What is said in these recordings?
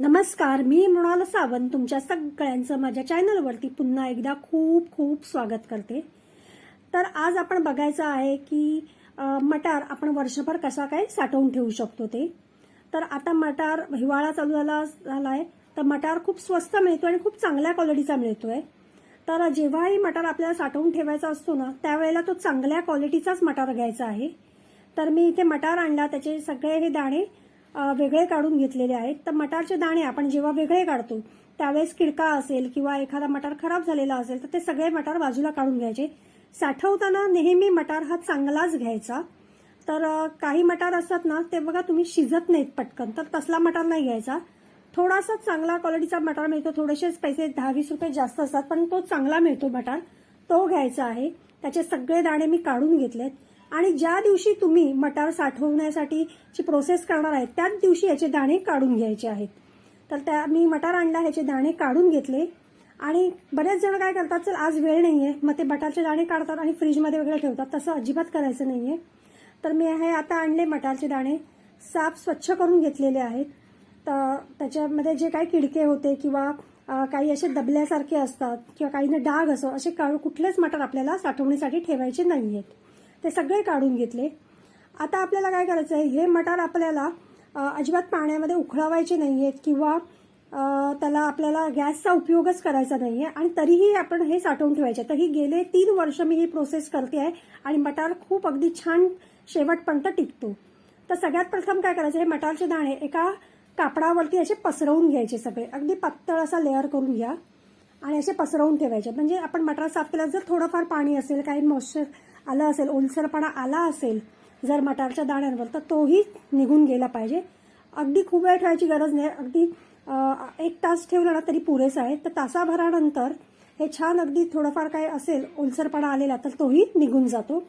नमस्कार मी मृणाल सावंत. तुमच्या सगळ्यांचं माझ्या चॅनलवरती पुन्हा एकदा खूप खूप स्वागत करते. तर आज आपण बघायचं आहे की मटार आपण वर्षभर कसा काय साठवून ठेवू शकतो ते? तर आता मटार हिवाळा चालू झाला झालाय. तर मटार खूप स्वस्त मिळतो आणि खूप चांगल्या क्वालिटीचा मिळतोय. तर जेव्हाही मटार आपल्याला साठवून ठेवायचा असतो ना त्यावेळेला तो चांगल्या क्वालिटीचाच मटार घ्यायचा आहे. तर मी इथे मटार आणला त्याचे सगळे हे दाणे वेगळे काढून घेतलेले आहेत. तर मटारचे दाणे आपण जेव्हा वेगळे काढतो त्यावेळेस किडका असेल किंवा एखादा मटार खराब झालेला असेल तर ते सगळे मटार बाजूला काढून घ्यायचे. साठवताना नेहमी मटार हा चांगलाच घ्यायचा. तर काही मटार असतात ना ते बघा तुम्ही शिजत नाहीत पटकन तर तसला मटार नाही घ्यायचा. थोडासा चांगला क्वालिटीचा मटार मिळतो थोडेसेच पैसे दहा वीस रुपये जास्त असतात पण तो चांगला मिळतो मटार. तो घ्यायचा आहे. त्याचे सगळे दाणे मी काढून घेतलेत. आणि ज्या दिवशी तुम्ही मटार साठवण्यासाठी जी प्रोसेस करणार आहेत त्याच दिवशी याचे दाणे काढून घ्यायचे आहेत. तर त्या मी मटार आणला ह्याचे दाणे काढून घेतले. आणि बरेच जण काय करतात चल आज वेळ नाही आहे मग ते मटारचे दाणे काढतात आणि फ्रीजमध्ये वगैरे ठेवतात. तसं अजिबात करायचं नाही आहे तर मी हे आता आणले मटारचे दाणे. साफ स्वच्छ करून घेतलेले आहेत. तर त्याच्यामध्ये जे काही किडके होते किंवा काही असे दबल्यासारखे असतात किंवा काही डाग असो असे कुठलेच मटार आपल्याला साठवण्यासाठी ठेवायचे नाही आहेत ते सगळे काढून घेतले. आता आपल्याला काय करायचं आहे? हे मटार आपल्याला अजिबात पाण्यामध्ये उखळावायचे नाही आहेत किंवा त्याला आपल्याला गॅसचा उपयोगच करायचा नाही आहे आणि तरीही आपण हे साठवून ठेवायचे. तर ही गेले तीन वर्ष मी ही प्रोसेस करते आहे आणि मटार खूप अगदी छान शेवटपर्यंत टिकतो. तर सगळ्यात प्रथम काय करायचं हे मटारचे दाणे एका कापडावरती असे पसरवून घ्यायचे सगळे. अगदी पातळ असा लेअर करून घ्या आणि असे पसरवून ठेवायचे. म्हणजे आपण मटार साफ केल्यावर जर थोडंफार पाणी असेल काही मॉइश्चर आलं असेल ओलसरपणा आला असेल जर मटारच्या दाण्यांवर तर तोही निघून गेला पाहिजे. अगदी खूप वेळ ठेवायची गरज नाही. अगदी एक तास ठेवला ना तरी पुरेसं आहे. तर तासाभरानंतर हे छान अगदी थोडंफार काय असेल ओलसरपणा आलेला तर तोही निघून जातो.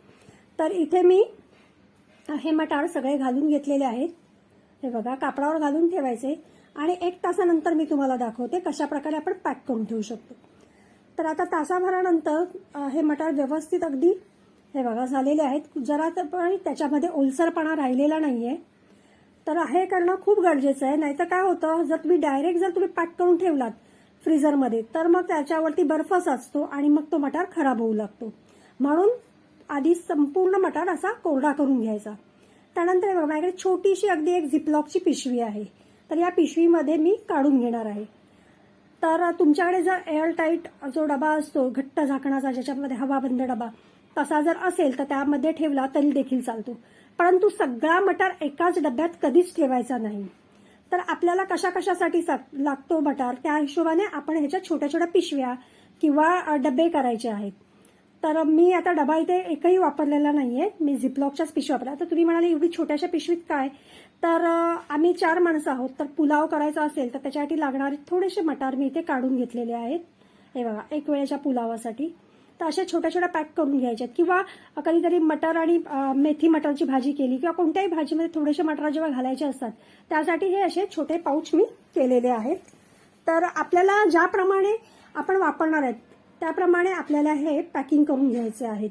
तर इथे मी हे मटार सगळे घालून घेतलेले आहेत. हे बघा कापडावर घालून ठेवायचे. आणि एक तासानंतर मी तुम्हाला दाखवते कशा प्रकारे आपण पॅक करून ठेवू शकतो. तर आता तासाभरानंतर हे मटार व्यवस्थित अगदी हे बघा झालेले आहेत. जरा तर पण त्याच्यामध्ये ओलसरपणा राहिलेला नाही आहे तर हे करणं खूप गरजेचं आहे. नाहीतर काय होतं जर तुम्ही डायरेक्ट जर तुम्ही पॅक करून ठेवलात फ्रीझरमध्ये तर मग त्याच्यावरती बर्फ साचतो आणि मग तो मटार खराब होऊ लागतो. म्हणून आधी संपूर्ण मटार असा कोरडा करून घ्यायचा. त्यानंतर हे बघा, माझ्याकडे छोटीशी अगदी एक झिपलॉकची पिशवी आहे. तर या पिशवीमध्ये मी काढून घेणार आहे. तर तुमच्याकडे जर एअर टाईट जो डबा असतो घट्ट झाकणाचा ज्याच्यामध्ये हवाबंद डबा तसा जर असेल तर त्यामध्ये ठेवला तरी देखील चालतो. परंतु सगळा मटार एकाच डब्यात कधीच ठेवायचा नाही. तर आपल्याला कशा कशासाठी सा- लागतो मटार? त्या हिशोबाने आपण ह्याच्या छोट्या छोट्या पिशव्या किंवा डबे करायचे आहेत. तर मी आता डबा इथे एकही वापरलेला नाहीये. मी झिपलॉकच्याच पिशवी वापरला तर तुम्ही म्हणाले एवढी छोट्याशा पिशवीत काय? तर आम्ही चार माणसं आहोत. तर पुलाव करायचा असेल तर त्याच्यासाठी लागणारे थोडेसे मटार मी इथे काढून घेतलेले आहेत. हे बघा एक वेळेच्या पुलावासाठी. तर अशा छोट्या छोट्या पॅक करून घ्यायच्यात. किंवा कधीतरी मटर आणि मेथी मटरची भाजी केली किंवा कोणत्याही भाजीमध्ये थोडेसे मटर जेव्हा घालायचे असतात त्यासाठी हे असे छोटे पाऊच मी केलेले आहेत. तर आपल्याला ज्याप्रमाणे आपण वापरणार आहेत त्याप्रमाणे आपल्याला हे पॅकिंग करून घ्यायचे आहेत.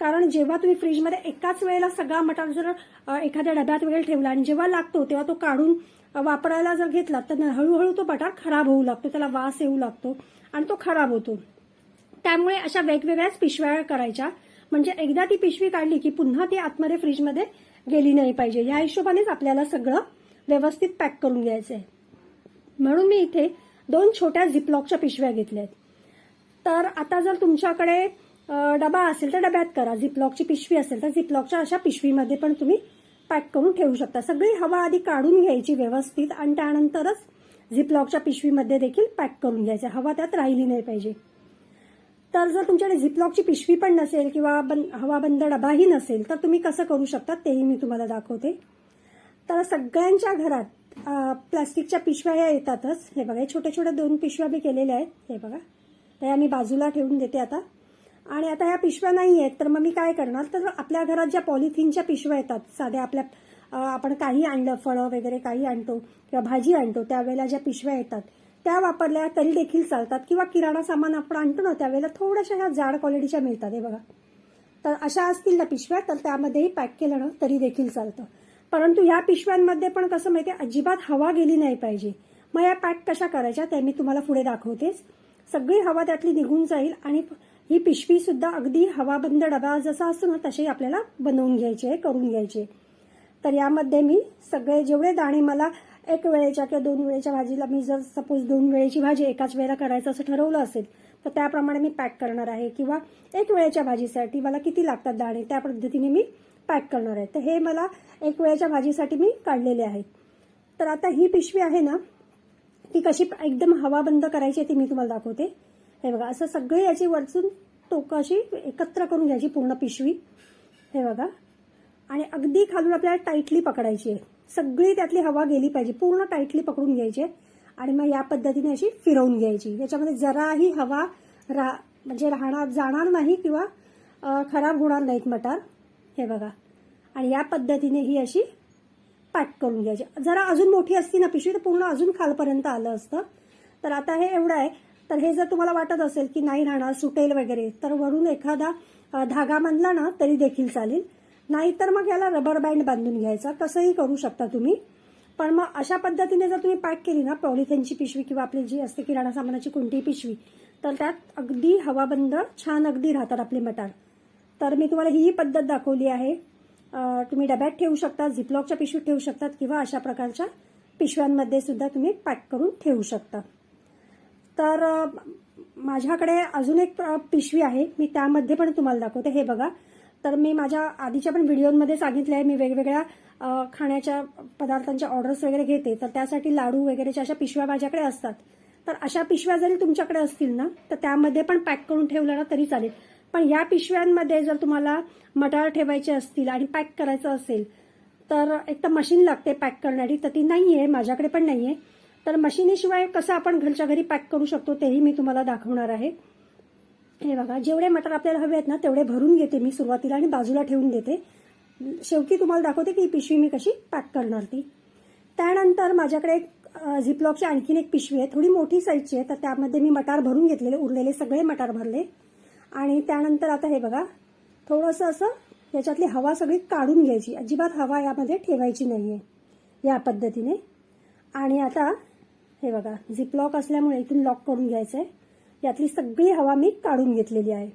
कारण जेव्हा तुम्ही फ्रीजमध्ये एकाच वेळेला सगळा मटार जर एखाद्या डब्यात वगैरे ठेवला आणि जेव्हा लागतो तेव्हा तो काढून वापरायला जर घेतला तर हळूहळू तो मटार खराब होऊ लागतो त्याला वास येऊ लागतो आणि तो खराब होतो. त्यामुळे अशा वेगवेगळ्याच पिशव्या करायच्या. म्हणजे एकदा ती पिशवी काढली की पुन्हा ती आतमध्ये फ्रीजमध्ये गेली नाही पाहिजे. या हिशोबानेच आपल्याला सगळं व्यवस्थित पॅक करून घ्यायचं आहे म्हणून मी इथे दोन छोट्या झिपलॉकच्या पिशव्या घेतल्या आहेत तर आता जर तुमच्याकडे डबा असेल तर डब्यात करा. झिपलॉकची पिशवी असेल तर झिपलॉकच्या अशा पिशवीमध्ये पण तुम्ही पॅक करून ठेवू शकता. सगळी हवा आधी काढून घ्यायची व्यवस्थित आणि त्यानंतरच झिपलॉकच्या पिशवीमध्ये देखील पॅक करून घ्यायचं. हवा त्यात राहिली नाही पाहिजे. तर जर तुमच्याकडे झिपलॉकची पिशवी पण नसेल किंवा बंद हवाबंद डबाही नसेल तर तुम्ही कसं करू शकता? तेही मी तुम्हाला दाखवते. तर सगळ्यांच्या घरात प्लास्टिकच्या पिशव्या या येतातच. हे बघा हे छोट्या छोट्या दोन पिशव्या मी केलेल्या आहेत. हे बघा. तर या मी बाजूला ठेवून देते आता. आणि आता ह्या पिशव्या नाही आहेत तर मग मी काय करणार? तर आपल्या घरात ज्या पॉलिथिनच्या पिशव्या येतात साध्या आपल्या आपण काही आणलं फळं वगैरे काही आणतो किंवा भाजी आणतो त्यावेळेला ज्या पिशव्या येतात त्या वापरल्या तरी देखील चालतात. किंवा किराणा सामान आपण आणतो ना त्यावेळेला थोड्याशा ह्या जाड क्वालिटीच्या मिळतात हे बघा. तर अशा असतील ना पिशव्या तर त्यामध्येही पॅक केलं ना तरी देखील चालतं. परंतु ह्या पिशव्यांमध्ये पण कसं माहिती अजिबात हवा गेली नाही पाहिजे. मग या पॅक कशा करायच्या ते मी तुम्हाला पुढे दाखवतेच. सगळी हवा त्यातली निघून जाईल आणि ही पिशवी सुद्धा अगदी हवाबंद डबा जसा असतो ना तसे आपल्याला बनवून घ्यायचे करून घ्यायचे. आहे. तर यामध्ये मी सगळे जेवढे दाणे मला एक वेळेच्या किंवा दोन वेळेच्या भाजीला मी जर सपोज दोन वेळेची भाजी एकाच वेळेला करायचं असं ठरवलं असेल तर त्याप्रमाणे मी पॅक करणार आहे. किंवा एक वेळेच्या भाजीसाठी मला किती लागतात दाणे त्या पद्धतीने मी पॅक करणार आहे. तर हे मला एक वेळेच्या भाजीसाठी मी काढलेले आहेत. तर आता ही पिशवी आहे ना ती कशी एकदम हवा बंद करायची आहे ती मी तुम्हाला दाखवते. हे बघा असं सगळे याची वरचून टोकं अशी एकत्र करून घ्यायची पूर्ण पिशवी. हे बघा आणि अगदी खालून आपल्याला टाईटली पकडायची आहे. सगळी त्यातली हवा गेली पाहिजे. पूर्ण टाईटली पकडून घ्यायची आहे. आणि मग या पद्धतीने अशी फिरवून घ्यायची. याच्यामध्ये जराही हवा रा म्हणजे राहणार जाणार नाही किंवा खराब होणार नाहीत मटार. हे बघा. आणि या पद्धतीने ही अशी पॅक करून घ्यायची. जरा अजून मोठी असती ना पिशवी तर पूर्ण अजून खालपर्यंत आलं असतं. तर आता हे एवढं आहे. तर हे जर तुम्हाला वाटत असेल की नाही राहणार सुटेल वगैरे तर वरून एखादा धागा बांधला ना तरी देखील चालेल. नाहीतर मग याला रबर बँड बांधून घ्यायचा. कसंही करू शकता तुम्ही. पण मग अशा पद्धतीने जर तुम्ही पॅक केली ना पॉलिथिनची पिशवी किंवा आपली जी असते किराणा सामानाची कोणतीही पिशवी तर त्यात अगदी हवाबंद छान अगदी राहतात आपले मटार. तर मी तुम्हाला ही पद्धत दाखवली आहे. तुम्ही डब्यात ठेवू शकता झिपलॉकच्या पिशवीत ठेवू शकतात किंवा अशा प्रकारच्या पिशव्यांमध्ये सुद्धा तुम्ही पॅक करून ठेवू शकता. तर माझ्याकडे अजून एक पिशवी आहे. मी त्यामध्ये पण तुम्हाला दाखवते. हे बघा. तर मी माझ्या आधीच्या पण व्हिडिओमध्ये सांगितलं आहे मी वेगवेगळ्या खाण्याच्या पदार्थांच्या ऑर्डर्स वगैरे घेते तर त्यासाठी लाडू वगैरेच्या अशा पिशव्या माझ्याकडे असतात तर अशा पिशव्या जरी तुमच्याकडे असतील ना तर त्यामध्ये पण पॅक करून ठेवलं ना तरी चालेल. पण या पिशव्यांमध्ये जर तुम्हाला मटार ठेवायचे असतील आणि पॅक करायचं असेल तर एक तर मशीन लागते पॅक करणारी तर ती नाही आहे माझ्याकडे पण नाही आहे तर मशिनीशिवाय कसं आपण घरच्या घरी पॅक करू शकतो तेही मी तुम्हाला दाखवणार आहे. हे बघा जेवढे मटर आपल्याला हवे आहेत ना तेवढे भरून घेते मी सुरुवातीला आणि बाजूला ठेवून देते. शेवटी तुम्हाला दाखवते की ही पिशवी मी कशी पॅक करणार ती. त्यानंतर माझ्याकडे एक झिपलॉकची आणखीन एक पिशवी आहे. थोडी मोठी साईजची आहे तर त्यामध्ये मी मटार भरून घेतलेले उरलेले सगळे मटार भरले. आणि त्यानंतर आता हे बघा थोडंसं असं याच्यातली हवा सगळी काढून घ्यायची. अजिबात हवा यामध्ये ठेवायची नाही आहे या पद्धतीने. आणि आता हे बघा झिपलॉक असल्यामुळे इथून लॉक करून घ्यायचं आहे यातली सगळी हवा मी काढून घेतलेली आहे.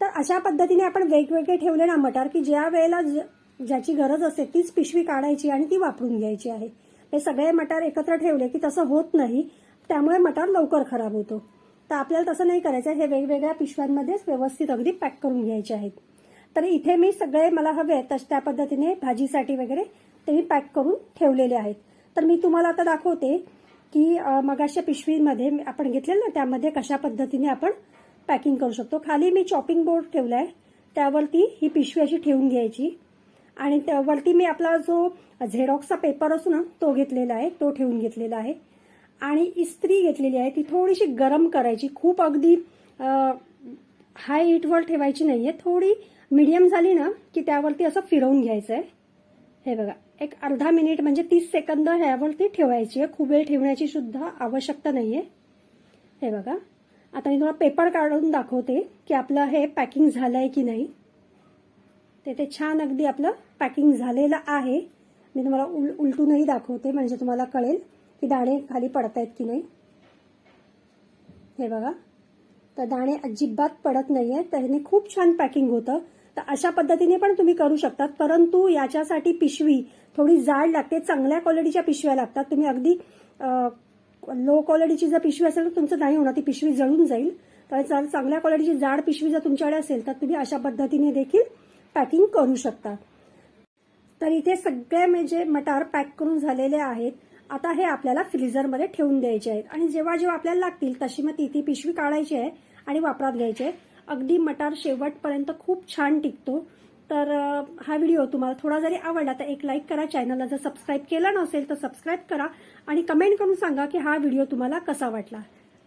तर अशा पद्धतीने आपण वेगवेगळे ठेवले ना मटार की ज्या वेळेला ज- ज्याची गरज असते तीच पिशवी काढायची आणि ती वापरून घ्यायची आहे. हे सगळे मटार एकत्र ठेवले की तसं होत नाही त्यामुळे मटार लवकर खराब होतो. तर आपल्याला तसं नाही करायचं हे वेगवेगळ्या पिशव्यांमध्येच व्यवस्थित अगदी पॅक करून घ्यायचे आहेत. तर इथे मी सगळे मला हवे आहेत तश त्या पद्धतीने भाजीसाठी वगैरे ते मी पॅक करून ठेवलेले आहेत. तर मी तुम्हाला आता दाखवते की मगाशा पिशवीमध्ये आपण घेतलेलं ना त्यामध्ये कशा पद्धतीने आपण पॅकिंग करू शकतो. खाली मी चॉपिंग बोर्ड ठेवला आहे त्यावरती ही पिशवी अशी ठेवून घ्यायची. आणि त्यावरती मी आपला जो झेरॉक्सचा पेपर असतो ना तो घेतलेला आहे. तो ठेवून घेतलेला आहे. आणि इस्त्री घेतलेली आहे. ती थोडीशी गरम करायची. खूप अगदी हाय हीटवर ठेवायची नाहीये. थोडी मिडियम झाली ना की त्यावरती असं फिरवून घ्यायचं आहे हे बघा एक अर्धा मिनिट म्हणजे तीस सेकंद ह्यावरती ठेवायची आहे. खूप वेळ ठेवण्याची सुद्धा आवश्यकता आहे हे बघा आता मी तुम्हाला पेपर काढून दाखवते की आपलं हे पॅकिंग झालं आहे की नाही. ते ते छान अगदी आपलं पॅकिंग झालेलं आहे. मी तुम्हाला उल उलटूनही दाखवते म्हणजे तुम्हाला कळेल की दाणे खाली पडत आहेत की नाही. हे बघा तर दाणे अजिबात पडत नाही नाहीये त्याने खूप छान पॅकिंग होतं. तर अशा पद्धतीने पण तुम्ही करू शकतात. परंतु याच्यासाठी पिशवी थोडी जाड लागते. चांगल्या क्वालिटीच्या पिशव्या लागतात. तुम्ही अगदी लो क्वालिटीची जर पिशवी असेल तर तुमचं नाही होणार. ती पिशवी जळून जाईल. तर चांगल्या क्वालिटीची जाड पिशवी जर तुमच्याकडे असेल तर तुम्ही अशा पद्धतीने देखील पॅकिंग करू शकता. तर इथे सगळे म्हणजे मटार पॅक करून झालेले आहेत आता हे आपल्याला फ्रीझरमध्ये ठेवून द्यायचे आहेत. आणि जेव्हा जेव्हा आपल्याला लागतील तशी मग ती ती पिशवी काढायची आहे आणि वापरात घ्यायची आहे. अगदी मटार शेवटपर्यंत खूप छान टिकतो. तर हा व्हिडिओ तुम्हाला थोडा जरी आवडला तर एक लाईक करा चॅनलला जर सबस्क्राईब केला नसेल तर सबस्क्राईब करा. आणि कमेंट करून सांगा की हा व्हिडिओ तुम्हाला कसा वाटला.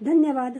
धन्यवाद.